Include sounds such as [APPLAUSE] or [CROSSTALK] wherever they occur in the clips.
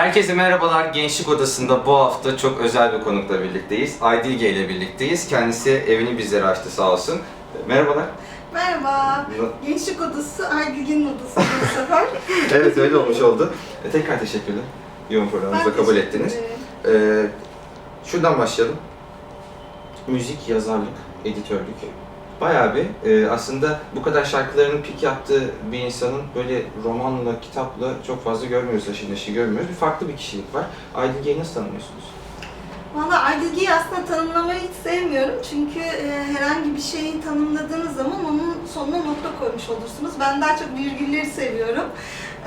Herkese merhabalar. Gençlik Odası'nda bu hafta çok özel bir konukla birlikteyiz. Aydilge ile birlikteyiz. Kendisi evini bizlere açtı sağ olsun. Merhabalar. Merhaba. Gençlik Odası, Aygül'ün odası bu [LAUGHS] sefer. evet öyle olmuş oldu. E, tekrar teşekkürler. Yoğun programımıza Ben kabul ettiniz. Ee, şuradan başlayalım. Müzik, yazarlık, editörlük. Bayağı bir e, aslında bu kadar şarkılarını pik yaptığı bir insanın böyle romanla, kitapla çok fazla görmüyoruz, aşırı neşir görmüyoruz. Bir farklı bir kişilik var. Aydilge'yi nasıl tanımlıyorsunuz? Valla Aygül'ü aslında tanımlamayı hiç sevmiyorum. Çünkü e, herhangi bir şeyi tanımladığınız zaman onun sonuna nokta koymuş olursunuz. Ben daha çok virgülleri seviyorum.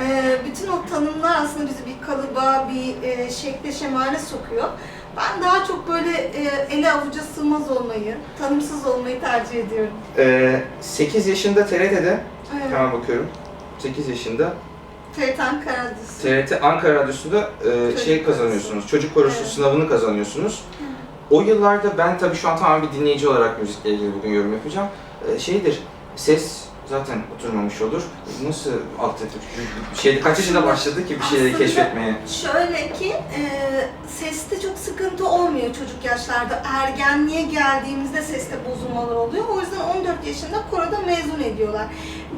E, bütün o tanımlar aslında bizi bir kalıba, bir e, şekle, şemale sokuyor. Ben daha çok böyle e, ele avuca sığmaz olmayı, tanımsız olmayı tercih ediyorum. Ee, 8 yaşında TRT'de, Evet. hemen bakıyorum. 8 yaşında TRT Ankara dizisi. TRT Ankara Radyosu'nda e, Çocuk şey kazanıyorsunuz, çocuk korosu Evet. sınavını kazanıyorsunuz. O yıllarda ben tabii şu an tamamen bir dinleyici olarak müzikle ilgili bugün yorum yapacağım. E, şeydir, ses zaten oturmamış olur. Nasıl alt şeyde kaç yaşında başladı ki bir şeyleri Aslında- keşfetmeye? Şöyle ki, e, seste çok sıkıntı olmuyor çocuk yaşlarda. Ergenliğe geldiğimizde seste bozulmalar oluyor. O yüzden 14 yaşında koroda mezun ediyorlar.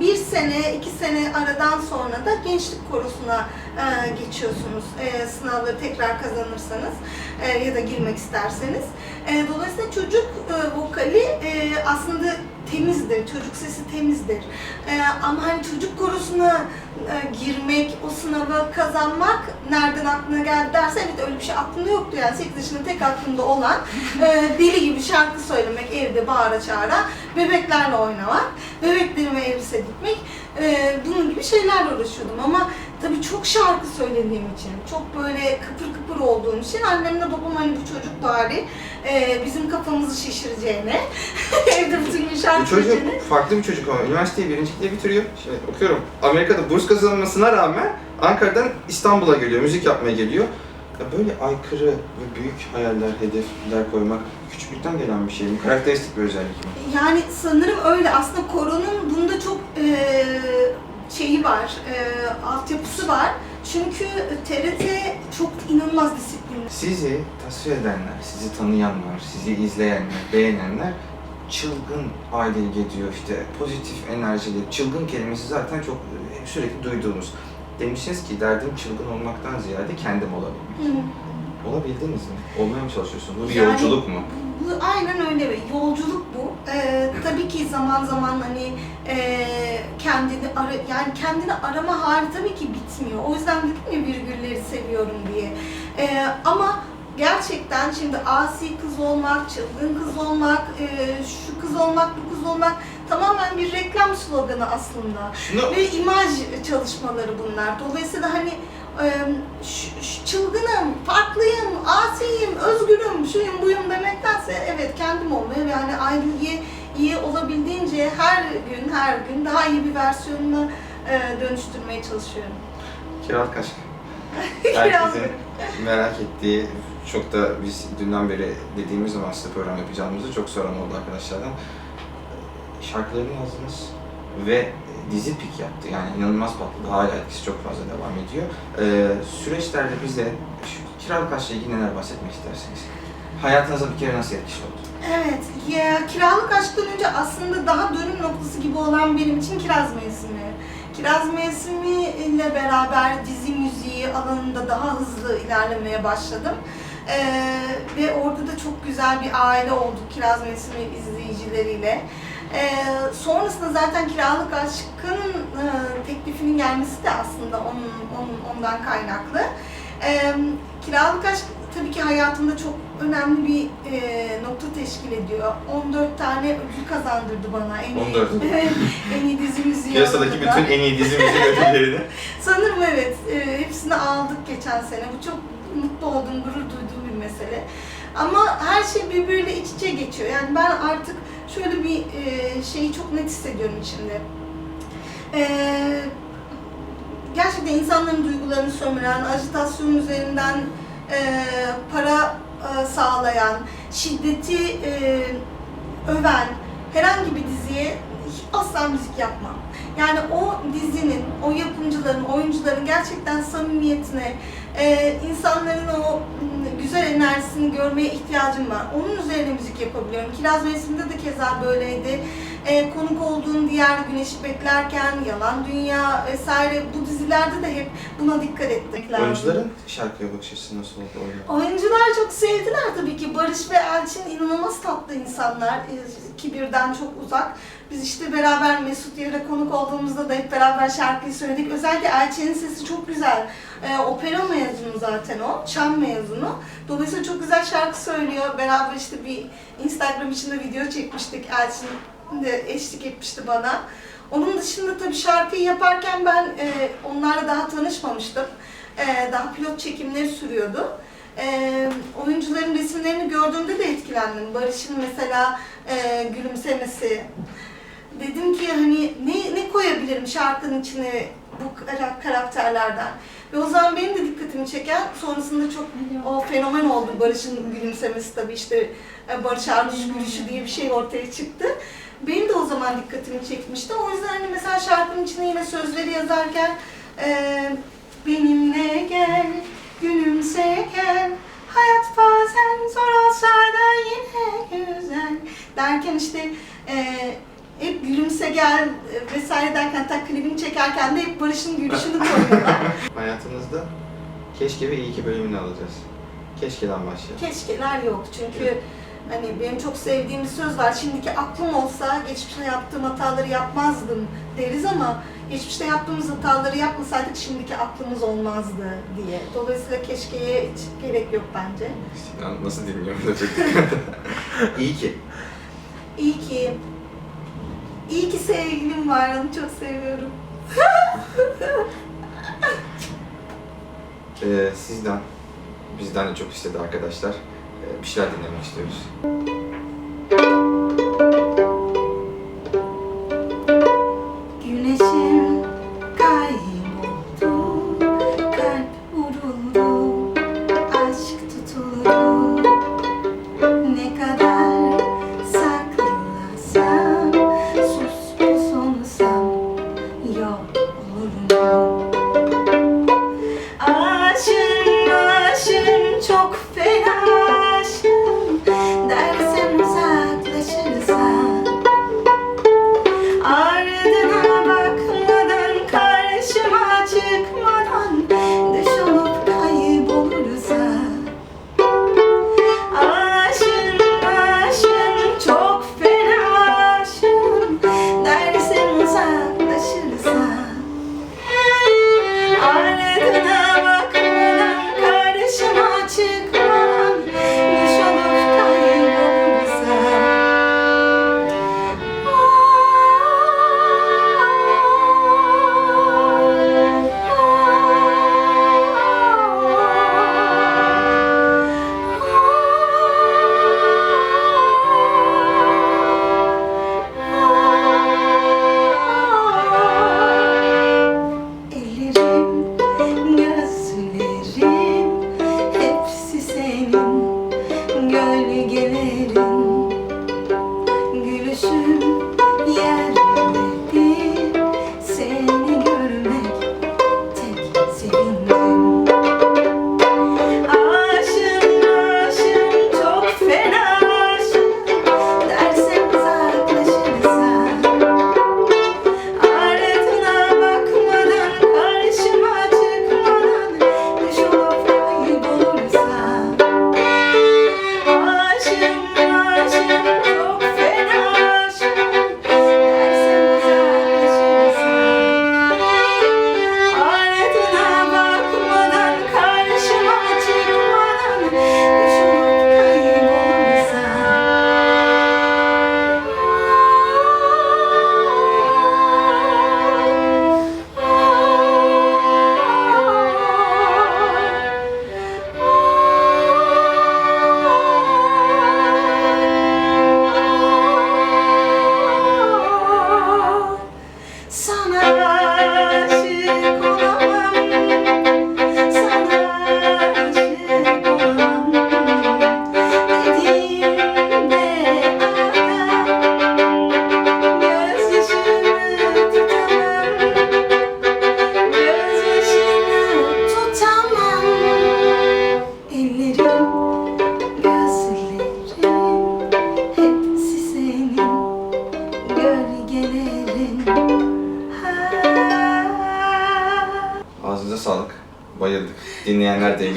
Bir sene, iki sene aradan sonra da gençlik korosuna e, geçiyorsunuz. E, sınavları tekrar kazanırsanız e, ya da girmek isterseniz. E, dolayısıyla çocuk e, vokali e, aslında temizdir, çocuk sesi temizdir. E, ama hani çocuk korosuna e, girmek, o sınavı kazanmak nereden aklına geldi derse evet öyle bir şey aklımda yoktu yani 8 yaşında tek aklımda olan e, deli gibi şarkı söylemek, evde bağıra çağıra, bebeklerle oynamak, bebeklerime elbise dikmek, e, bunun gibi şeylerle uğraşıyordum ama tabii çok şarkı söylediğim için, çok böyle kıpır kıpır olduğum için annemle babam hani bu çocuk bari e, bizim kafamızı şişireceğine, [LAUGHS] evde bütün gün Bu şarkı çocuk söyleyeceğine farklı bir çocuk ama üniversiteyi birincilikle bitiriyor. Şimdi okuyorum. Amerika'da burs kazanmasına rağmen Ankara'dan İstanbul'a geliyor, müzik yapmaya geliyor. Ya böyle aykırı ve büyük hayaller, hedefler koymak küçüklükten gelen bir şey mi? Karakteristik bir özellik mi? Yani sanırım öyle. Aslında koronun bunda çok eee, şeyi var, eee, altyapısı var. Çünkü TRT çok inanılmaz disiplinli. Sizi tasvir edenler, sizi tanıyanlar, sizi izleyenler, beğenenler çılgın aile diyor işte pozitif enerjili. Çılgın kelimesi zaten çok e, sürekli duyduğumuz. Demişsiniz ki derdim çılgın olmaktan ziyade kendim olabilmek. Hı. Olabildiniz mi? Olmaya mı çalışıyorsunuz? Bu bir Yani- yolculuk mu? Bu aynen öyle bir yolculuk bu. Eee, tabii ki zaman zaman hani eee, kendini ara, yani kendini arama hali tabii ki bitmiyor. O yüzden dedim ya virgülleri seviyorum diye. Eee, ama gerçekten şimdi asi kız olmak, çılgın kız olmak, eee, şu kız olmak, bu kız olmak tamamen bir reklam sloganı aslında. Şunu Ve imaj çalışmaları bunlar. Dolayısıyla hani e, ş- ş- çılgınım, farklıyım, asiyim, özgürüm, şuyum buyum demektense evet kendim olmaya ve hani Aygül'ye iyi olabildiğince her gün her gün daha iyi bir versiyonuna e, dönüştürmeye çalışıyorum. kiralık aşk. Kiralık. Herkesin merak ettiği, çok da biz dünden beri dediğimiz zaman size program yapacağımızı çok soran oldu arkadaşlardan. Şarkılarını yazdınız ve dizi pik yaptı. Yani inanılmaz patladı. Hala etkisi çok fazla devam ediyor. Ee, süreçlerde bize şu kiralık aşkla ilgili neler bahsetmek istersiniz? Hayatınıza bir kere nasıl etkisi oldu? Evet, ya, kiralık aşktan önce aslında daha dönüm noktası gibi olan benim için Kiraz Mevsimi. Kiraz Mevsimi ile beraber dizi müziği alanında daha hızlı ilerlemeye başladım. Ee, ve orada da çok güzel bir aile olduk Kiraz Mevsimi izleyicileriyle. Ee, sonrasında zaten Kiralık Aşk'ın e, teklifinin gelmesi de aslında onun, onun ondan kaynaklı. Ee, Kiralık Aşk tabii ki hayatımda çok önemli bir e, nokta teşkil ediyor. 14 tane ödül kazandırdı bana. En iyi, 14. [LAUGHS] Evet, en iyi dizi müziği [LAUGHS] Piyasadaki bütün en iyi dizi müzik ödüllerini. [LAUGHS] Sanırım evet. E, hepsini aldık geçen sene. Bu çok mutlu olduğum, gurur duyduğum bir mesele. Ama her şey birbiriyle iç içe geçiyor. Yani ben artık şöyle bir e, şeyi çok net hissediyorum içimde. E, gerçekten insanların duygularını sömüren, ajitasyon üzerinden e, para e, sağlayan, şiddeti e, öven herhangi bir diziye asla müzik yapmam. Yani o dizinin, o yapımcıların, oyuncuların gerçekten samimiyetine, insanların o güzel enerjisini görmeye ihtiyacım var. Onun üzerine müzik yapabiliyorum. Kiraz Mevsimi'nde de keza böyleydi. E, konuk olduğum diğer Güneşi Beklerken, Yalan Dünya vesaire bu dizilerde de hep buna dikkat etmek lazım. Oyuncuların şarkıya bakış açısı nasıl oldu orada? Oyuncular çok sevdiler tabii ki. Barış ve Elçin inanılmaz tatlı insanlar. Ee, Kibirden çok uzak. Biz işte beraber Mesut Yer'e konuk olduğumuzda da hep beraber şarkıyı söyledik. Özellikle Elçin'in sesi çok güzel. Ee, opera mezunu zaten o. Çan mezunu. Dolayısıyla çok güzel şarkı söylüyor. Beraber işte bir Instagram içinde video çekmiştik. Elçin de eşlik etmişti bana. Onun dışında tabii şarkıyı yaparken ben e, onlarla daha tanışmamıştım. E, daha pilot çekimleri sürüyordu. E, oyuncuların resimlerini gördüğümde de etkilendim. Barış'ın mesela e, gülümsemesi. Dedim ki hani ne, ne koyabilirim şarkının içine bu kara- karakterlerden. Ve o zaman benim de dikkatimi çeken sonrasında çok o fenomen oldu Barış'ın gülümsemesi tabii işte e, Barış Arduç gülüşü diye bir şey ortaya çıktı. Benim de o zaman dikkatimi çekmişti. O yüzden hani mesela şarkının içine yine sözleri yazarken e, benimle gel, gülümse gel, hayat bazen zor olsa da yine güzel derken işte e, hep gülümse gel e, vesaire derken hatta klibini çekerken de hep Barış'ın gülüşünü koyuyorlar. [LAUGHS] Hayatınızda keşke ve iyi ki bölümünü alacağız. Keşkeden başlayalım. Keşkeler yok çünkü hani benim çok sevdiğim bir söz var. Şimdiki aklım olsa geçmişte yaptığım hataları yapmazdım deriz ama geçmişte yaptığımız hataları yapmasaydık şimdiki aklımız olmazdı diye. Dolayısıyla keşkeye hiç gerek yok bence. Sinan nasıl dinliyor da çok [LAUGHS] İyi ki. İyi ki iyi ki sevgilim var. Onu çok seviyorum. [LAUGHS] Ee, sizden, bizden de çok istedi arkadaşlar. Bir şeyler dinlemek istiyoruz. 是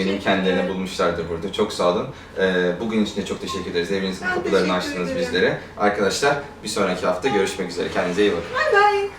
eminim kendilerini bulmuşlardır burada. Çok sağ olun. Ee, bugün için de çok teşekkür ederiz. Evinizin Ben kapılarını teşekkür açtınız ederim. bizlere. Arkadaşlar bir sonraki hafta görüşmek üzere. Kendinize iyi bakın. Bay bay.